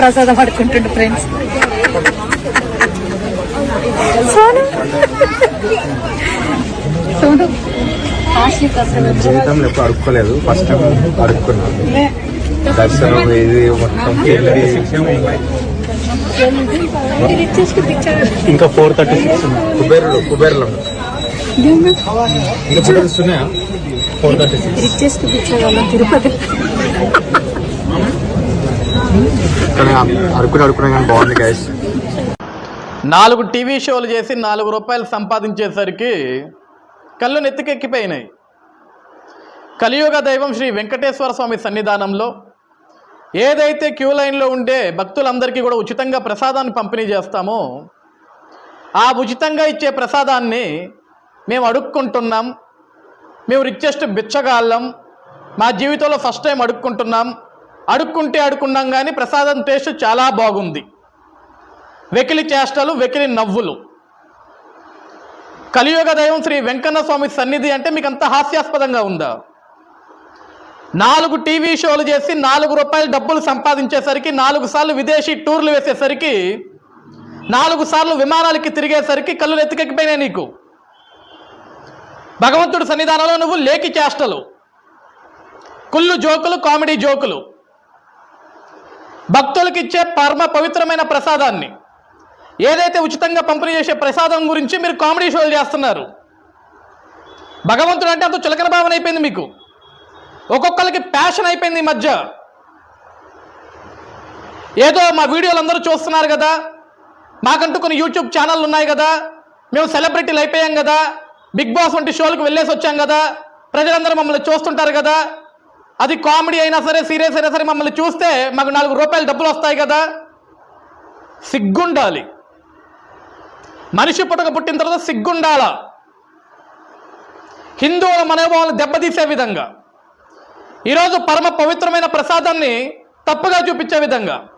ప్రసాదం పడుకుంటుండు ఫ్రెండ్స్ సోను? సోను? జీవితంలో ఎప్పుడు అడుక్కోలేదు. ఫస్ట్ టైం అడుక్కున్నాను దర్శనం ఇది మొత్తం ఇది ఇచ్చేసి పిక్చర్. ఇంకా ఫోర్ థర్టీ సిక్స్ కుబేరుడు కుబేరులం ఇంకా ఫోర్ థర్టీ సిక్స్ తిరుపతి. కానీ అడుక్కుని కానీ బాగుంది గైస్ నాలుగు టీవీ షోలు చేసి నాలుగు రూపాయలు సంపాదించేసరికి కళ్ళు నెత్తికెక్కిపోయినాయి. కలియుగ దైవం శ్రీ వెంకటేశ్వర స్వామి సన్నిధానంలో ఏదైతే క్యూ లైన్లో ఉండే భక్తులందరికీ కూడా ఉచితంగా ప్రసాదాన్ని పంపిణీ చేస్తామో ఆ ఉచితంగా ఇచ్చే ప్రసాదాన్ని మేము అడుక్కుంటున్నాం. మేము రిచెస్ట్ బిచ్చగాళ్ళం. మా జీవితంలో ఫస్ట్ టైం అడుక్కుంటున్నాం. అడుక్కుంటే అడుక్కున్నాం కానీ ప్రసాదం టేస్ట్ చాలా బాగుంది. వెకిలి చేష్టలు వెకిలి నవ్వులు. కలియుగ దైవం శ్రీ వెంకన్న స్వామి సన్నిధి అంటే మీకు అంత హాస్యాస్పదంగా ఉందా? నాలుగు టీవీ షోలు చేసి నాలుగు రూపాయలు డబ్బులు సంపాదించేసరికి నాలుగు సార్లు విదేశీ టూర్లు వేసేసరికి నాలుగు సార్లు విమానాలకి తిరిగేసరికి కళ్ళు ఎత్తుకెక్కిపోయినాయి నీకు. భగవంతుడి సన్నిధానంలో నువ్వు లేకి చేష్టలు. కుళ్ళు జోకులు కామెడీ జోకులు. భక్తులకు ఇచ్చే పరమ పవిత్రమైన ప్రసాదాన్ని. ఏదైతే ఉచితంగా పంపిణీ చేసే ప్రసాదం గురించి మీరు కామెడీ షోలు చేస్తున్నారు. భగవంతుడు అంటే అంత చులకన భావన అయిపోయింది మీకు. ఒక్కొక్కరికి ప్యాషన్ అయిపోయింది ఈ మధ్య. ఏదో మా వీడియోలు అందరూ చూస్తున్నారు కదా. మాకంటూ కొన్ని యూట్యూబ్ ఛానళ్ళు ఉన్నాయి కదా. మేము సెలబ్రిటీలు అయిపోయాం కదా. బిగ్ బాస్ వంటి షోలకు వెళ్ళేసి వచ్చాం కదా. ప్రజలందరూ మమ్మల్ని చూస్తుంటారు కదా. అది కామెడీ అయినా సరే సీరియస్ అయినా సరే మమ్మల్ని చూస్తే మాకు నాలుగు రూపాయలు డబ్బులు వస్తాయి కదా. సిగ్గుండాలి. మనిషి పుట్టక పుట్టిన తర్వాత సిగ్గుండాల. హిందువుల మనోభావాలు దెబ్బతీసే విధంగా ఈరోజు పరమ పవిత్రమైన ప్రసాదాన్ని తప్పుగా చూపించే విధంగా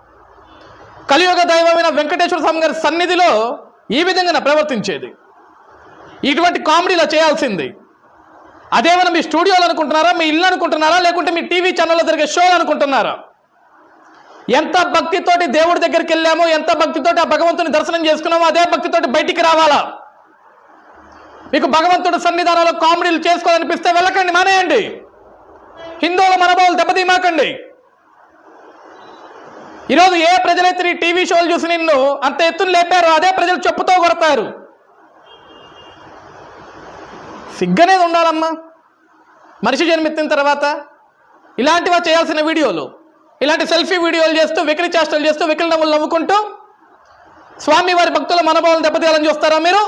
కలియుగ దైవమైన వెంకటేశ్వర స్వామి గారి సన్నిధిలో ఈ విధంగా ప్రవర్తించేది. ఇటువంటి కామెడీలో చేయాల్సింది. అదేమైనా మీ స్టూడియోలు అనుకుంటున్నారా? మీ ఇల్లు అనుకుంటున్నారా? లేకుంటే మీ టీవీ ఛానల్లో జరిగే షోలు అనుకుంటున్నారా? ఎంత భక్తితోటి దేవుడి దగ్గరికి వెళ్ళామో ఎంత భక్తితోటి ఆ భగవంతుని దర్శనం చేసుకున్నామో అదే భక్తితోటి బయటికి రావాలా? మీకు భగవంతుడు సన్నిధానంలో కామెడీలు చేసుకోవాలనిపిస్తే వెళ్ళకండి మానేయండి. హిందువుల మనోభావాలు దెబ్బతీమాకండి ఈరోజు ఏ ప్రజలైతే నీ టీవీ షోలు చూసి నిన్ను అంత ఎత్తున లేపారో అదే ప్రజలు చెప్పుతో కొడతారు. సిగ్గనేది ఉండాలమ్మా. మనిషి జన్మెత్తిన తర్వాత ఇలాంటివా చేయాల్సిన వీడియోలు ఇలాంటి సెల్ఫీ వీడియోలు చేస్తూ వెకిలి చేష్టలు చేస్తూ వెకిలి నవ్వులు నవ్వుకుంటూ స్వామి వారి భక్తుల మనోభావం దెబ్బతీయాలని చూస్తారా మీరు?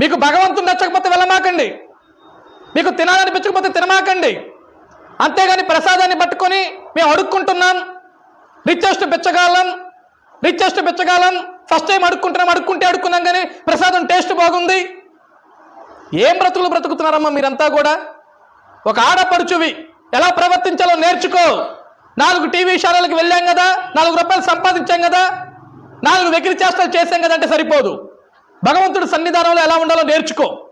మీకు భగవంతుడు నచ్చకపోతే వెళ్ళమాకండి. మీకు తినాలనిపించకపోతే తినమాకండి. అంతేగాని ప్రసాదాన్ని పట్టుకొని మేము అడుక్కుంటున్నాం. రిచెస్ట్ బిచ్చగాలం రిచెస్ట్ బిచ్చగాలం ఫస్ట్ టైం అడుక్కుంటున్నాం అడుక్కుంటే అడుక్కున్నాం కానీ ప్రసాదం టేస్ట్ బాగుంది. ఏం బ్రతుకులు బ్రతుకుతున్నారమ్మా మీరంతా కూడా? ఒక ఆడపడుచువి ఎలా ప్రవర్తించాలో నేర్చుకో. నాలుగు టీవీ ఛానళ్ళకి వెళ్ళాం కదా నాలుగు రూపాయలు సంపాదించాం కదా నాలుగు వెకిరి చేష్టలు చేశాం కదా అంటే సరిపోదు. భగవంతుడు సన్నిధానంలో ఎలా ఉండాలో నేర్చుకో.